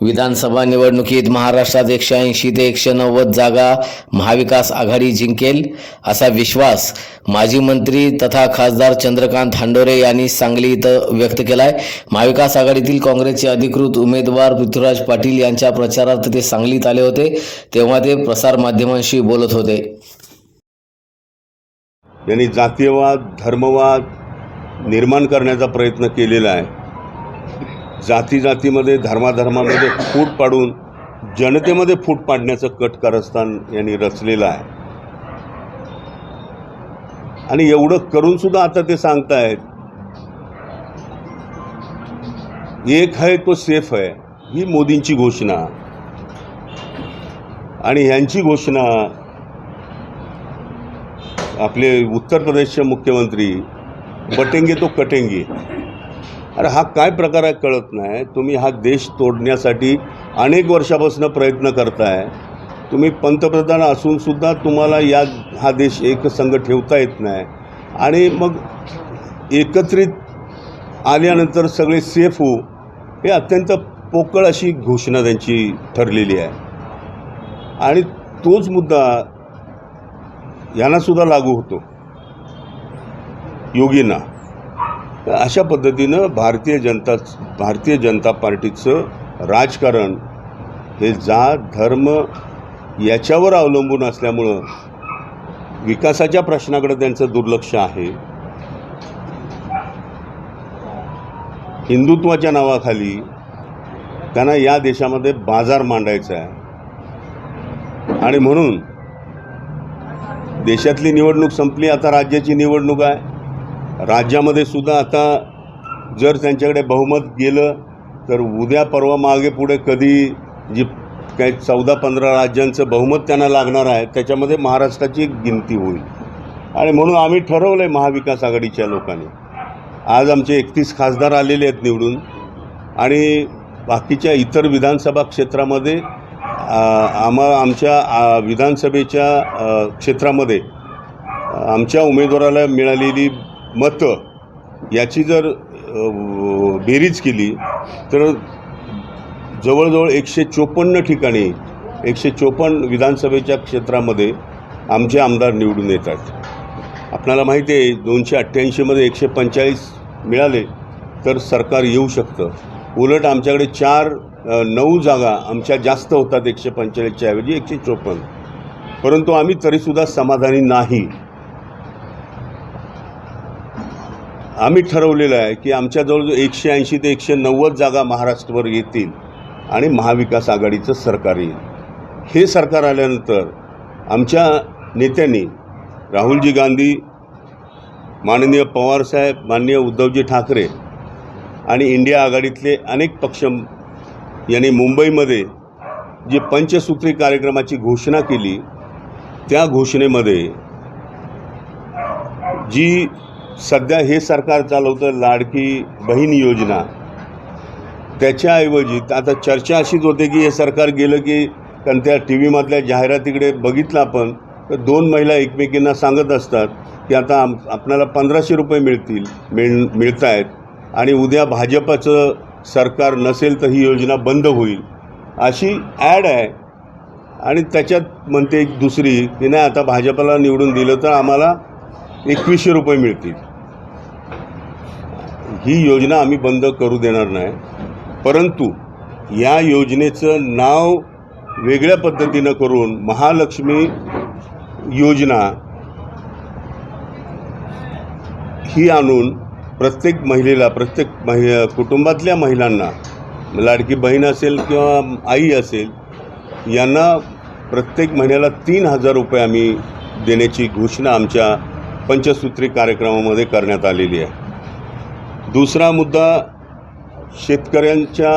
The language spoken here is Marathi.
विधानसभा निवडणुकीत महाराष्ट्रात एकशे ऐंशी ते एकशे नव्वद जागा महाविकास आघाडी जिंकेल असा विश्वास माजी मंत्री तथा खासदार चंद्रकांत हांडोरे यांनी सांगली इथं व्यक्त केलाय. महाविकास आघाडीतील काँग्रेसचे अधिकृत उमेदवार पृथ्वीराज पाटील यांच्या प्रचारार्थ ते सांगलीत आले होते तेव्हा ते प्रसारमाध्यमांशी बोलत होते. यांनी जातीयवाद धर्मवाद निर्माण करण्याचा प्रयत्न केलेला आहे. जाती जातीमध्ये धर्माधर्मामध्ये फूट पाडून जनतेमध्ये फूट पाडण्याचं कट कारस्थान यांनी रचलेलं आहे. आणि एवढं करून सुद्धा आता ते सांगतायत. एक है तो सेफ आहे. ही मोदींची घोषणा. आणि ह्यांची घोषणा आपले उत्तर प्रदेशचे मुख्यमंत्री बटेंगे तो कटेंगे. अरे हा काय प्रकार आहे कळत नाही. तुम्ही हा देश तोडण्यासाठी अनेक वर्षापासून प्रयत्न करताय. तुम्ही पंतप्रधान असूनसुद्धा तुम्हाला या हा देश एकसंघ ठेवता येत नाही. आणि मग एकत्रित आल्यानंतर सगळे सेफ होऊ हे अत्यंत पोकळ अशी घोषणा त्यांची ठरलेली आहे. आणि तोच मुद्दा यांनासुद्धा लागू होतो. योगींना. अशा पद्धतीनं भारतीय जनता भारतीय जनता पार्टीचं राजकारण हे जात धर्म याच्यावर अवलंबून असल्यामुळं विकासाच्या प्रश्नाकडे त्यांचं दुर्लक्ष आहे. हिंदुत्वाच्या नावाखाली त्यांना या देशामध्ये बाजार मांडायचा आहे. आणि म्हणून देशातली निवडणूक संपली आता राज्याची निवडणूक आहे. राज्यामध्ये सुद्धा आता जर त्यांच्याकडे बहुमत गेलं तर उद्या परवा मागे पुढे कधी जी काही चौदा पंधरा राज्यांचं बहुमत त्यांना लागणार आहे त्याच्यामध्ये महाराष्ट्राची गिनती होईल. आणि म्हणून आम्ही ठरवलं आहे महाविकास आघाडीच्या लोकांनी. आज आमचे एकतीस खासदार आलेले आहेत निवडून. आणि बाकीच्या इतर विधानसभा क्षेत्रामध्ये आम्हा आमच्या विधानसभेच्या क्षेत्रामध्ये आमच्या उमेदवाराला मिळालेली मतं. याची जर बेरीज केली तर जवळजवळ एकशे चोपन्न ठिकाणी एकशे चोपन्न विधानसभेच्या क्षेत्रामध्ये आमचे आमदार निवडून येतात. आपणाला माहिती आहे दोनशे अठ्ठ्याऐंशीमध्ये एकशे पंचेचाळीस मिळाले तर सरकार येऊ शकतं. उलट आमच्याकडे चार नऊ जागा आमच्या जास्त होतात एकशे पंचेचाळीसच्या ऐवजी एकशे चोपन्न. परंतु आम्ही तरीसुद्धा समाधानी नाही. आम्ही ठरवलेलं आहे की आमच्या जवळजवळ एकशे ऐंशी ते एकशे नव्वद जागा महाराष्ट्रभर येतील आणि महाविकास आघाडीचं सरकार येईल. हे सरकार आल्यानंतर आमच्या नेत्यांनी राहुलजी गांधी माननीय पवारसाहेब माननीय उद्धवजी ठाकरे आणि इंडिया आघाडीतले अनेक पक्ष यांनी मुंबईमध्ये जी पंचसूत्री कार्यक्रमाची घोषणा केली त्या घोषणेमध्ये जी सध्या हे सरकार चालवतं लाडकी बहीण योजना. त्याच्याऐवजी आता चर्चा अशीच होते की हे सरकार गेलं की कारण त्या टी व्हीमधल्या जाहिरातीकडे बघितलं आपण तर दोन महिला एकमेकींना सांगत असतात की आता आम आपल्याला पंधराशे रुपये मिळतील मिळ मिळत आहेत आणि उद्या भाजपाचं सरकार नसेल तर ही योजना बंद होईल. अशी ॲड आहे. आणि त्याच्यात म्हणते एक दुसरी की नाही आता भाजपाला निवडून दिलं तर आम्हाला एकवीसशे रुपये मिळतील. ही योजना आम्ही बंद करू देणार नाही. परंतु या योजनेचं नाव वेगळ्या पद्धतीनं करून महालक्ष्मी योजना ही आणून प्रत्येक महिलेला प्रत्येक महि कुटुंबातल्या महिलांना लाडकी बहीण असेल किंवा आई असेल यांना प्रत्येक महिन्याला तीन हजार रुपये आम्ही देण्याची घोषणा आमच्या पंचसूत्री कार्यक्रमामध्ये करण्यात आलेली आहे. दुसरा मुद्दा शेतकऱ्यांच्या